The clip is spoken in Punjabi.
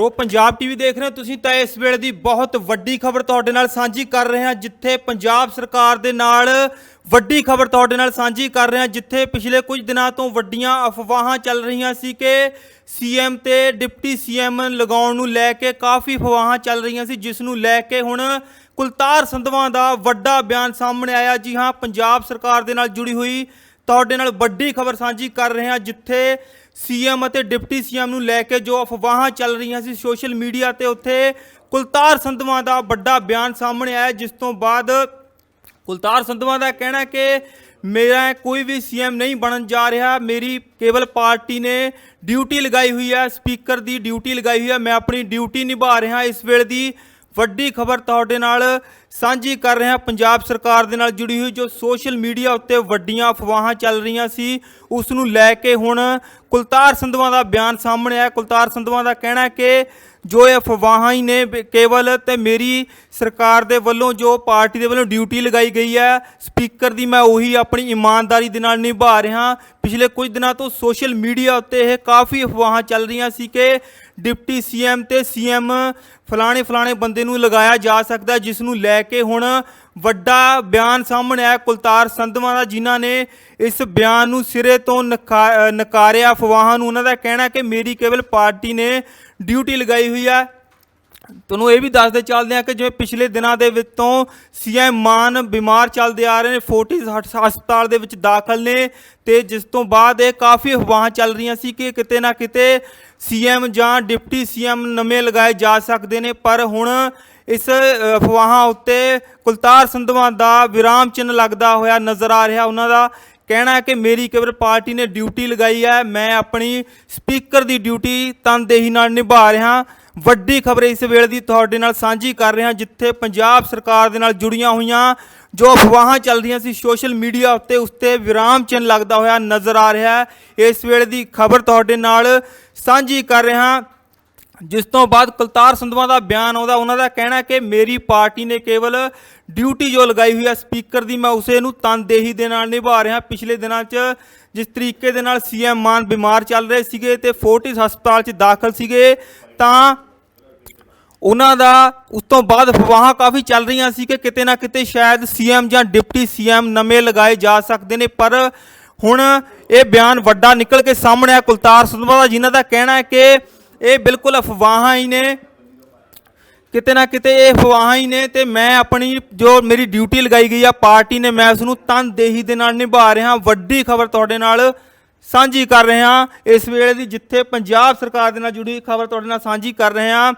ਪ੍ਰੋ ਪੰਜਾਬ ਟੀਵੀ ਦੇਖ ਰਹੇ ਹੋ ਤੁਸੀਂ ਤਾਂ ਇਸ ਵੇਲੇ ਦੀ ਬਹੁਤ ਵੱਡੀ ਖਬਰ ਤੁਹਾਡੇ ਨਾਲ ਸਾਂਝੀ ਕਰ ਰਹੇ ਹਾਂ, ਜਿੱਥੇ ਪੰਜਾਬ ਸਰਕਾਰ ਦੇ ਨਾਲ ਵੱਡੀ ਖਬਰ ਤੁਹਾਡੇ ਨਾਲ ਸਾਂਝੀ ਕਰ ਰਹੇ ਹਾਂ, ਜਿੱਥੇ ਪਿਛਲੇ ਕੁਝ ਦਿਨਾਂ ਤੋਂ ਵੱਡੀਆਂ ਅਫਵਾਹਾਂ ਚੱਲ ਰਹੀਆਂ ਸੀ ਕਿ ਸੀਐਮ ਤੇ ਡਿਪਟੀ ਸੀਐਮ ਲਗਾਉਣ ਨੂੰ ਲੈ ਕੇ ਕਾਫੀ ਅਫਵਾਹਾਂ ਚੱਲ ਰਹੀਆਂ ਸੀ, ਜਿਸ ਨੂੰ ਲੈ ਕੇ ਹੁਣ ਕੁਲਤਾਰ ਸੰਧਵਾ ਦਾ ਵੱਡਾ ਬਿਆਨ ਸਾਹਮਣੇ ਆਇਆ। ਜੀ ਹਾਂ, ਪੰਜਾਬ ਸਰਕਾਰ ਦੇ ਨਾਲ ਜੁੜੀ ਹੋਈ ਤੁਹਾਡੇ ਨਾਲ ਵੱਡੀ ਖਬਰ ਸਾਂਝੀ ਕਰ ਰਹੇ ਹਾਂ, ਜਿੱਥੇ ਸੀਐਮ ਅਤੇ ਡਿਪਟੀ ਸੀਐਮ ਨੂੰ ਲੈ ਕੇ ਜੋ ਅਫਵਾਹਾਂ ਚੱਲ ਰਹੀਆਂ ਸੀ ਸੋਸ਼ਲ ਮੀਡੀਆ ਤੇ, ਉੱਥੇ ਕੁਲਤਾਰ ਸੰਧਵਾ ਦਾ ਵੱਡਾ ਬਿਆਨ ਸਾਹਮਣੇ ਆਇਆ, ਜਿਸ ਤੋਂ ਬਾਅਦ ਕੁਲਤਾਰ ਸੰਧਵਾ ਦਾ ਕਹਿਣਾ ਕਿ ਮੇਰਾ ਕੋਈ ਵੀ ਸੀਐਮ ਨਹੀਂ ਬਣਨ ਜਾ ਰਿਹਾ, ਮੇਰੀ ਕੇਵਲ ਪਾਰਟੀ ਨੇ ਡਿਊਟੀ ਲਗਾਈ ਹੋਈ ਹੈ, ਸਪੀਕਰ ਦੀ ਡਿਊਟੀ ਲਗਾਈ ਹੋਈ ਹੈ, ਮੈਂ ਆਪਣੀ ਡਿਊਟੀ ਨਿਭਾ ਰਿਹਾ, ਇਸ ਵੇਲੇ ਦੀ ਵੱਡੀ ਖਬਰ ਤੁਹਾਡੇ ਨਾਲ ਸਾਂਝੀ ਕਰ ਰਿਹਾ ਪੰਜਾਬ ਸਰਕਾਰ ਦੇ ਨਾਲ ਜੁੜੀ ਹੋਈ ਜੋ ਸੋਸ਼ਲ ਮੀਡੀਆ ਉੱਤੇ ਵੱਡੀਆਂ ਅਫਵਾਹਾਂ ਚੱਲ ਰਹੀਆਂ ਸੀ ਉਸ ਨੂੰ ਲੈ ਕੇ ਹੁਣ ਕੁਲਤਾਰ ਸੰਧਵਾ ਦਾ ਬਿਆਨ ਸਾਹਮਣੇ ਆਇਆ। ਕੁਲਤਾਰ ਸੰਧਵਾ ਦਾ ਕਹਿਣਾ ਹੈ ਕਿ ਜੋ ਇਹ ਅਫਵਾਹਾਂ ਹੀ ਨੇ ਕੇਵਲ ਤੇ ਮੇਰੀ ਸਰਕਾਰ ਦੇ ਵੱਲੋਂ ਜੋ ਪਾਰਟੀ ਦੇ ਵੱਲੋਂ ਡਿਊਟੀ ਲਗਾਈ ਗਈ ਹੈ, ਸਪੀਕਰ ਦੀ ਮੈਂ ਉਹੀ ਆਪਣੀ ਇਮਾਨਦਾਰੀ ਦੇ ਨਾਲ ਨਿਭਾ ਰਿਹਾ। ਪਿਛਲੇ ਕੁਝ ਦਿਨਾਂ ਤੋਂ ਸੋਸ਼ਲ ਮੀਡੀਆ ਉੱਤੇ ਇਹ ਕਾਫੀ ਅਫਵਾਹਾਂ ਚੱਲ ਰਹੀਆਂ ਸੀ ਕਿ ਡਿਪਟੀ ਸੀਐਮ ਤੇ ਸੀਐਮ ਫਲਾਣੇ ਫਲਾਣੇ ਬੰਦੇ ਨੂੰ ਲਗਾਇਆ ਜਾ ਸਕਦਾ, ਜਿਸ ਨੂੰ ਲੈ ਕੇ ਹੁਣ ਵੱਡਾ ਬਿਆਨ ਸਾਹਮਣੇ ਆਇਆ ਕੁਲਤਾਰ ਸੰਧਵਾਂ ਦਾ, ਜਿਨ੍ਹਾਂ ਨੇ ਇਸ ਬਿਆਨ ਨੂੰ ਸਿਰੇ ਤੋਂ ਨਕਾਰਿਆ। ਅਫਵਾਹਾਂ ਨੂੰ ਉਹਨਾਂ ਦਾ ਕਹਿਣਾ ਕਿ ਮੇਰੀ ਕੇਵਲ ਪਾਰਟੀ ਨੇ ਡਿਊਟੀ ਲਗਾਈ ਹੋਈ ਹੈ ਤੁਹਾਨੂੰ ਇਹ ਵੀ ਦੱਸਦੇ ਚੱਲਦੇ ਆ ਕਿ ਜਿਵੇਂ ਪਿਛਲੇ ਦਿਨਾਂ ਦੇ ਵਿੱਚ ਤੋਂ ਸੀਐਮ ਮਾਨ ਬਿਮਾਰ ਚੱਲਦੇ ਆ ਰਹੇ ਨੇ ਫੋਰਟਿਸ ਹਸਪਤਾਲ ਦੇ ਵਿੱਚ ਦਾਖਲ ਨੇ ਤੇ ਜਿਸ ਤੋਂ ਬਾਅਦ ਇਹ ਕਾਫੀ ਅਫਵਾਹਾਂ ਚੱਲ ਰਹੀਆਂ ਸੀ ਕਿ ਕਿਤੇ ਨਾ ਕਿਤੇ ਸੀਐਮ ਜਾਂ ਡਿਪਟੀ ਸੀਐਮ ਨਵੇਂ ਲਗਾਏ ਜਾ ਸਕਦੇ ਨੇ। ਪਰ ਹੁਣ ਇਸ ਅਫਵਾਹਾਂ ਉੱਤੇ ਕੁਲਤਾਰ ਸੰਧਵਾਂ ਦਾ ਵਿਰਾਮ ਚਿੰਨ੍ਹ ਲੱਗਦਾ ਹੋਇਆ ਨਜ਼ਰ ਆ ਰਿਹਾ। ਉਹਨਾਂ ਦਾ ਕਹਿਣਾ ਹੈ ਕਿ ਮੇਰੀ ਕੇਵਲ ਪਾਰਟੀ ਨੇ ਡਿਊਟੀ ਲਗਾਈ ਹੈ। ਮੈਂ ਆਪਣੀ ਸਪੀਕਰ ਦੀ ਡਿਊਟੀ ਤਨਦੇਹੀ ਨਾਲ ਨਿਭਾ ਰਿਹਾ। ਵੱਡੀ ਖਬਰ ਇਸ ਵੇਲੇ ਦੀ ਤੁਹਾਡੇ ਨਾਲ ਸਾਂਝੀ ਕਰ ਰਿਹਾ, ਜਿੱਥੇ ਪੰਜਾਬ ਸਰਕਾਰ ਦੇ ਨਾਲ ਜੁੜੀਆਂ ਹੋਈਆਂ ਜੋ ਅਫਵਾਹਾਂ ਚੱਲ ਰਹੀਆਂ ਸੀ, ਸੋਸ਼ਲ ਮੀਡੀਆ ਉੱਤੇ ਉਸ ਤੇ ਵਿਰਾਮ ਚਿੰਨ੍ਹ ਲੱਗਦਾ ਹੋਇਆ ਨਜ਼ਰ ਆ ਰਿਹਾ ਹੈ। ਇਸ ਵੇਲੇ ਦੀ ਖਬਰ ਤੁਹਾਡੇ ਨਾਲ ਸਾਂਝੀ ਕਰ ਰਿਹਾ। ਜਿਸ ਤੋਂ ਬਾਅਦ ਕੁਲਤਾਰ ਸੰਧਵਾ ਦਾ ਬਿਆਨ ਆਉਂਦਾ, ਉਹਨਾਂ ਦਾ ਕਹਿਣਾ ਕਿ ਮੇਰੀ ਪਾਰਟੀ ਨੇ ਕੇਵਲ ਡਿਊਟੀ ਜੋ ਲਗਾਈ ਹੋਈ ਹੈ ਸਪੀਕਰ ਦੀ, ਮੈਂ ਉਸੇ ਨੂੰ ਤਨਦੇਹੀ ਦੇ ਨਾਲ ਨਿਭਾ ਰਿਹਾ ਪਿਛਲੇ ਦਿਨਾਂ 'ਚ ਜਿਸ ਤਰੀਕੇ ਦੇ ਨਾਲ ਸੀਐਮ ਮਾਨ ਬਿਮਾਰ ਚੱਲ ਰਹੇ ਸੀਗੇ ਤੇ ਫੋਰਟਿਸ ਹਸਪਤਾਲ 'ਚ ਦਾਖਲ ਸੀਗੇ, ਤਾਂ ਉਹਨਾਂ ਦਾ ਉਸ ਤੋਂ ਬਾਅਦ ਅਫਵਾਹਾਂ ਕਾਫੀ ਚੱਲ ਰਹੀਆਂ ਸੀ ਕਿ ਕਿਤੇ ਨਾ ਕਿਤੇ ਸ਼ਾਇਦ ਸੀਐਮ ਜਾਂ ਡਿਪਟੀ ਸੀਐਮ ਨਵੇਂ ਲਗਾਏ ਜਾ ਸਕਦੇ ਨੇ, ਪਰ ਹੁਣ ਇਹ ਬਿਆਨ ਵੱਡਾ ਨਿਕਲ ਕੇ ਸਾਹਮਣੇ ਆ ਕੁਲਤਾਰ ਸੰਧਵਾ ਦਾ, ਜਿਨ੍ਹਾਂ ਦਾ ਕਹਿਣਾ ਹੈ ਕਿ ਇਹ ਬਿਲਕੁਲ ਅਫਵਾਹਾਂ ਹੀ ਨੇ। ਕਿਤੇ ਨਾ ਕਿਤੇ ਇਹ ਅਫਵਾਹਾਂ ਹੀ ਨੇ ਤੇ ਮੈਂ ਆਪਣੀ ਜੋ ਮੇਰੀ ਡਿਊਟੀ ਲਗਾਈ ਗਈ ਆ ਪਾਰਟੀ ਨੇ, ਮੈਂ ਉਸ ਨੂੰ ਤਨਦੇਹੀ ਦੇ ਨਾਲ ਨਿਭਾ ਰਿਹਾ, ਵੱਡੀ ਖਬਰ ਤੁਹਾਡੇ ਨਾਲ ਸਾਂਝੀ ਕਰ ਰਹੇ। ਹਾਂ ਇਸ ਵੇਲੇ ਦੀ ਜਿੱਥੇ ਪੰਜਾਬ ਸਰਕਾਰ ਦੇ ਨਾਲ ਜੁੜੀ ਖਬਰ ਤੁਹਾਡੇ ਨਾਲ ਸਾਂਝੀ ਕਰ ਰਹੇ ਹਾਂ।